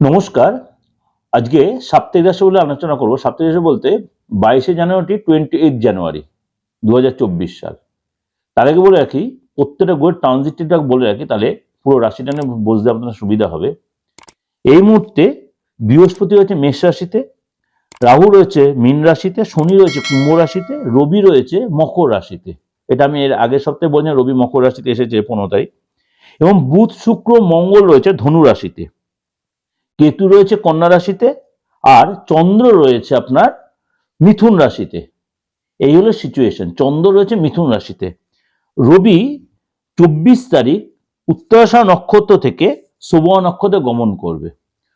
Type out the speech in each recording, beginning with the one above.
নমস্কার। আজকে সাপ্তাহিক রাশি বলে আলোচনা করব। সাপ্তাহিক রাশি বলতে বাইশে জানুয়ারি টোয়েন্টি এইট জানুয়ারি দু হাজার চব্বিশ সাল। তার আগে বলে রাখি, প্রত্যেকটা গোয়ের ট্রানজিটটা বলে রাখি, তাহলে পুরো রাশিটা নিয়ে বুঝতে আপনার সুবিধা হবে। এই মুহূর্তে বৃহস্পতি রয়েছে মেষ রাশিতে, রাহু রয়েছে মীন রাশিতে, শনি রয়েছে কুম্ভ রাশিতে, রবি রয়েছে মকর রাশিতে। এটা আমি এর আগের সপ্তাহে বলছিলাম রবি মকর রাশিতে এসেছে পনেরো তারিখ। এবং বুধ, শুক্র, মঙ্গল রয়েছে ধনু রাশিতে। কেতু রয়েছে কন্যা রাশিতে আর চন্দ্র রয়েছে আপনার মিথুন রাশিতে। এই হলো সিচুয়েশন চন্দ্র রয়েছে মিথুন রাশিতে। রবি চব্বিশ তারিখ উত্তরাশা নক্ষত্র থেকে শুভ নক্ষত্রে গমন করবে।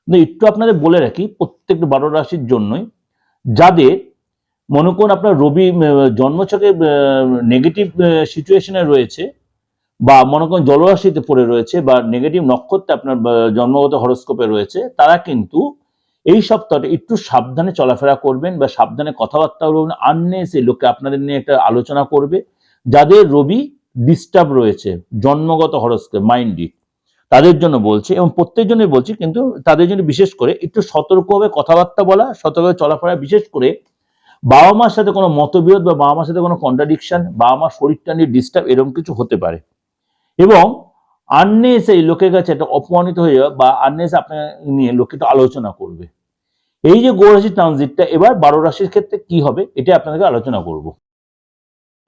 একটু আপনাদের বলে রাখি প্রত্যেক বারো রাশির জন্যই। যাদের, মনে করুন আপনার রবি জন্মছকে নেগেটিভ সিচুয়েশনে রয়েছে বা মনে করেন জলরাশিতে পড়ে রয়েছে বা নেগেটিভ নক্ষত্রে আপনার জন্মগত হরস্কোপে রয়েছে, তারা কিন্তু এই সপ্তাহটা একটু সাবধানে চলাফেরা করবেন বা সাবধানে কথাবার্তা বলবেন। আননেসে লোকে আপনাদের নিয়ে একটা আলোচনা করবে। যাদের রবি ডিস্টার্ব রয়েছে, জন্মগত হরস্কোপ মাইন্ডি তাদের জন্য বলছি এবং প্রত্যেক জন্যই বলছি কিন্তু তাদের জন্য বিশেষ করে একটু সতর্কভাবে কথাবার্তা বলা, সতর্কভাবে চলাফেরা, বিশেষ করে বাবা মার সাথে কোনো মতবিরোধ বা বাবা মার সাথে কোনো কন্ট্রাডিকশন বাবা মার শরীরটা নিয়ে ডিস্টার্ব এরকম কিছু হতে পারে। এবং আননেস এই লোকের কাছে একটা অপমানিত হয়ে বা আননেস আপনাকে নিয়ে লোকে একটু আলোচনা করবে। এই যে গৌরাশি ট্রানজিটটা, এবার বারো রাশির ক্ষেত্রে কি হবে এটা আপনাদেরকে আলোচনা করব।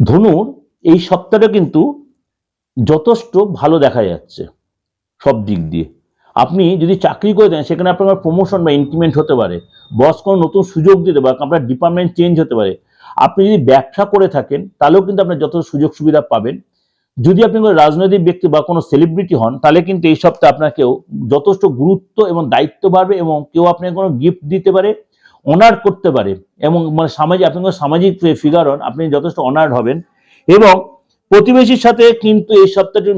ধনুর, এই সপ্তাহটা কিন্তু যথেষ্ট ভালো দেখা যাচ্ছে সব দিক দিয়ে। আপনি যদি চাকরি করে দেন, সেখানে আপনার প্রমোশন বা ইনক্রিমেন্ট হতে পারে বস কোনো নতুন সুযোগ দিতে পারে আপনার ডিপার্টমেন্ট চেঞ্জ হতে পারে। আপনি যদি ব্যবসা করে থাকেন, তাহলেও কিন্তু আপনার যত সুযোগ সুবিধা পাবেন। যদি আপনি কোনো রাজনৈতিক ব্যক্তি বা কোনো সেলিব্রিটি হন, তাহলে কিন্তু এই সপ্তাহে আপনাকেও যথেষ্ট গুরুত্ব এবং দায়িত্ব বাড়বে এবং কেউ আপনাকে কোনো গিফট দিতে পারে অনার করতে পারে এবং মানে সামাজিক, আপনি কোনো সামাজিক ফিগার হন, আপনি যথেষ্ট অনার্ড হবেন এবং প্রতিবেশীর সাথে কিন্তু এই সপ্তাহটি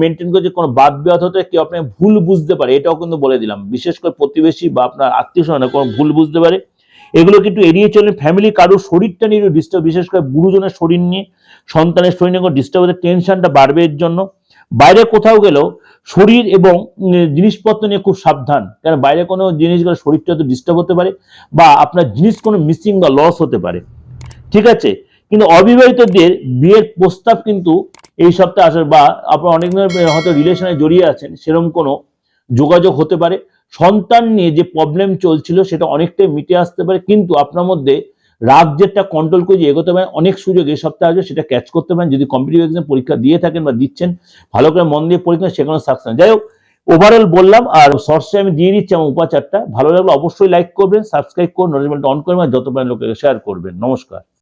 মেনটেন করে যে কোনো বাদ বিবাদ হতে কেউ আপনাকে ভুল বুঝতে পারে, এটাও কিন্তু বলে দিলাম। বিশেষ করে প্রতিবেশী বা আপনার আত্মীয় স্বজনে কোনো ভুল বুঝতে পারে এগুলো কিন্তু এড়িয়ে চলেন ফ্যামিলি কারোর শরীরটা নিয়ে ডিস্টার্ব বিশেষ করে গুরুজনের শরীর নিয়ে, সন্তানের শরীর নিয়ে ডিস্টার্ব হতে টেনশনটা বাড়বে এর জন্য। বাইরে কোথাও গেলেও শরীর এবং জিনিসপত্র নিয়ে খুব সাবধান। কারণ বাইরে কোনো জিনিস গেলে শরীরটা তো ডিস্টার্ব হতে পারে বা আপনার জিনিস কোনো মিসিং বা লস হতে পারে। ঠিক আছে? কিন্তু অবিবাহিতদের বিয়ের প্রস্তাব কিন্তু এই সপ্তাহে আসার বা আপনার অনেক হয়তো রিলেশনে জড়িয়ে আছেন সেরকম কোনো যোগাযোগ হতে পারে। সন্তান নিয়ে যে প্রবলেম চলছিল সেটা অনেকটাই মিটে আসতে পারে, কিন্তু আপনার মধ্যে রাগ যেটা কন্ট্রোল করে এগোতে পারেন, অনেক সুযোগ এই সপ্তাহে আসবে, সেটা ক্যাচ করতে পারেন। যদি কম্পিটিভ এক্সাম পরীক্ষা দিয়ে থাকেন বা দিচ্ছেন, ভালো করে মন দিয়ে পরীক্ষা সেখানে সাকসেস যাই হোক ওভারঅল বললাম, আর শর্টসে আমি দিয়ে দিচ্ছি আমার উপাচারটা। ভালো লাগলে অবশ্যই লাইক করবেন সাবস্ক্রাইব করুন নোটিফিকেশন অন করবেন, আর যত পারেন লোকের শেয়ার করবেন। নমস্কার।